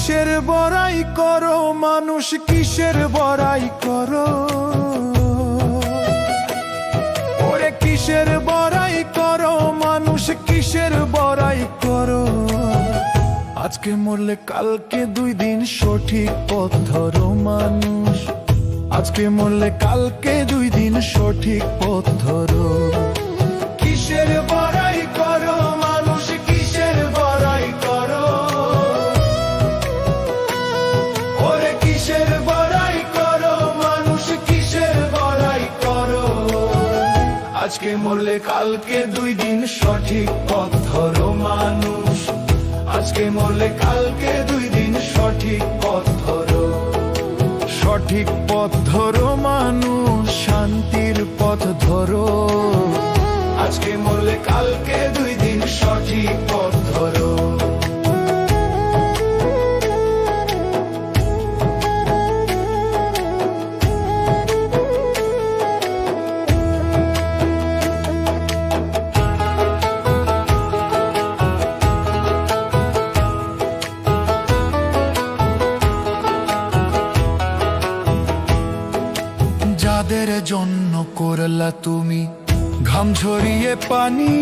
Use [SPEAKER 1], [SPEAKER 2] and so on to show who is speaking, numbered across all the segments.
[SPEAKER 1] কিসের বড়াই করো? মানুষ কিসের বড়াই করো? ওরে কিসের বড়াই করো? মানুষ কিসের বড়াই করো? আজকে মরলে কালকে দুই দিন সঠিক পথ ধরো মানুষ। আজকে মরলে কালকে দুই দিন সঠিক পথ ধরো। আজকে মরলে কালকে দুই দিন সঠিক পথ ধরো মানুষ। আজকে মরলে কালকে দুই দিন সঠিক পথ ধরো। সঠিক পথ ধরো মানুষ, শান্তির পথ ধরো। আজকে মরলে কালকে দুই দিন সঠিক পথ জন্য করলা তুমি ঘাম ঝরিয়ে পানি।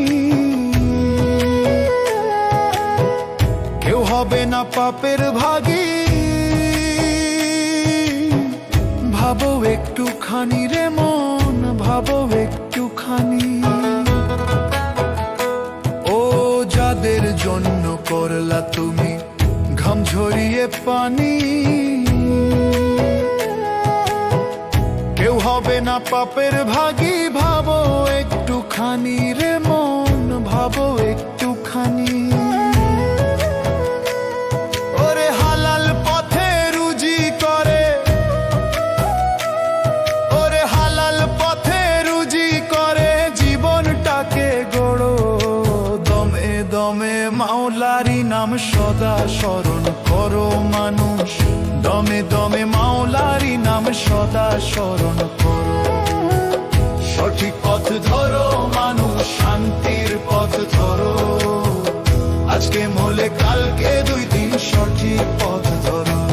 [SPEAKER 1] কেউ হবে না পাপের ভাগী। ভাবো একটুখানি রে মন, ভাবো একটুখানি। ও যাদের জন্য করলা তুমি ঘাম ঝরিয়ে পানি। হবে না পাপের ভাগী ভাবো, একটুখানি রে মন ভাবো, একটুখানি। রুজি করে। জীবনটাকে দমে দমে মাওলারি নাম সদা স্মরণ করো মানুষ। দমে দমে মাওলারি নাম সদা স্মরণ করো। সঠিক পথ ধরো, মানুষ শান্তির পথ ধরো। আজকে মলে কালকে দুই দিন সঠিক পথ ধরো।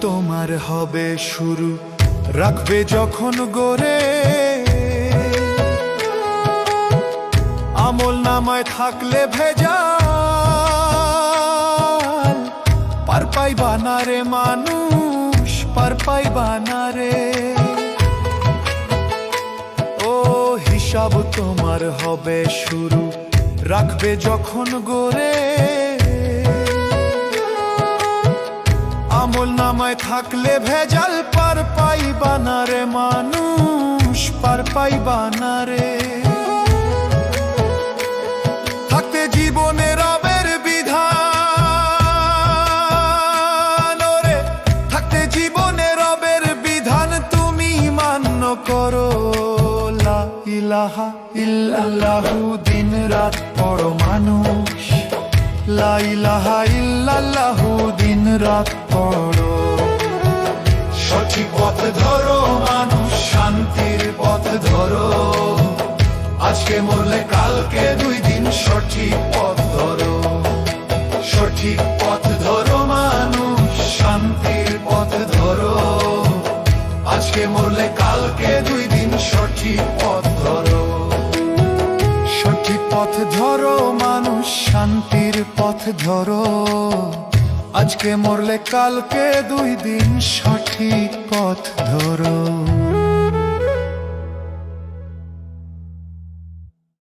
[SPEAKER 1] তোমার হবে শুরু। রাখবে যখন গড়ে। আমল নামায় থাকলে ভেজা পার পাইবা না রে মানুষ, পার পাইবা না রে। ও, হিসাব তোমার হবে শুরু। রাখবে যখন গড়ে। নামায় থাকলে ভেজাল পার পাইবা না রে, মানুষ পার পাইবা না রে। থাকতে জীবনে রবের বিধান, ওরে। থাকতে জীবনে রবের বিধান তুমি মান্য করো। লা ইলাহা ইল্লাল্লাহু দিন রাত পড়ো মানুষ। লা ইলাহা দিন রাত পড়ো। সঠিক পথ ধরো, মানুষ শান্তির পথ ধরো। আজকে মরলে কালকে দুই দিন সঠিক পথ ধরো। সঠিক পথ ধরো, মানুষ শান্তির পথ ধরো। আজকে মরলে কালকে দুই দিন সঠিক পথ ধরো। সঠিক পথ ধরো, মানুষ শান্তির পথ ধরো। আজকে মরলে কালকে দুই দিন সঠিক পথ ধরো।